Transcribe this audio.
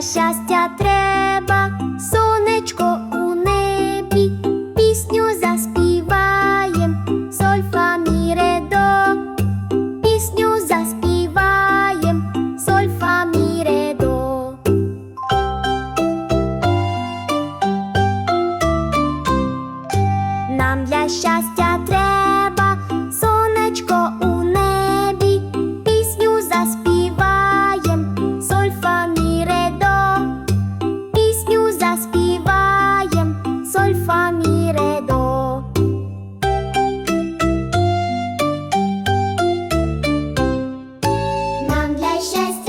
щастя треба сонечко у небі, пісню заспіваєм, соль, фа, мі, ре, до. Пісню заспіваєм, соль, фа, мі, ре, до. Нам для щастя мі, ре, до. Нам для щастя